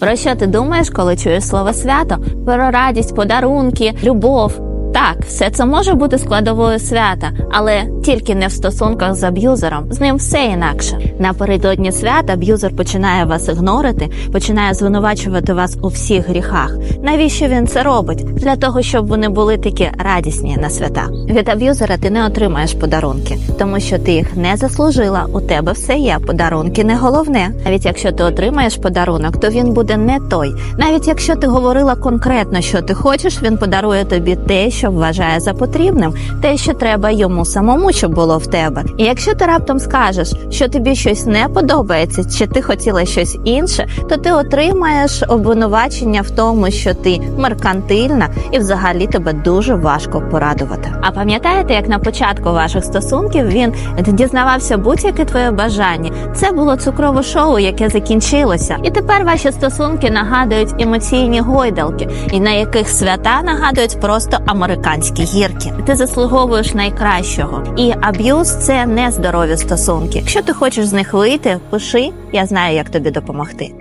Про що ти думаєш, коли чуєш слово свято? Про радість, подарунки, любов. Так, все це може бути складовою свята, але тільки не в стосунках з аб'юзером. З ним все інакше. Напередодні свята аб'юзер починає вас ігнорити, починає звинувачувати вас у всіх гріхах. Навіщо він це робить? Для того, щоб вони були такі радісні на свята. Від аб'юзера ти не отримаєш подарунки, тому що ти їх не заслужила. У тебе все є. Подарунки не головне. Навіть якщо ти отримаєш подарунок, то він буде не той. Навіть якщо ти говорила конкретно, що ти хочеш, він подарує тобі те, що вважає за потрібним, те, що треба йому самому, щоб було в тебе. І якщо ти раптом скажеш, що тобі щось не подобається, чи ти хотіла щось інше, то ти отримаєш обвинувачення в тому, що ти меркантильна і взагалі тебе дуже важко порадувати. А пам'ятаєте, як на початку ваших стосунків він дізнавався будь-яке твоє бажання? Це було цукрове шоу, яке закінчилося, і тепер ваші стосунки нагадують емоційні гойдалки, і на яких свята нагадують просто американські гірки. Ти заслуговуєш найкращого. І аб'юз це не здорові стосунки. Якщо ти хочеш з них вийти, пиши, я знаю, як тобі допомогти.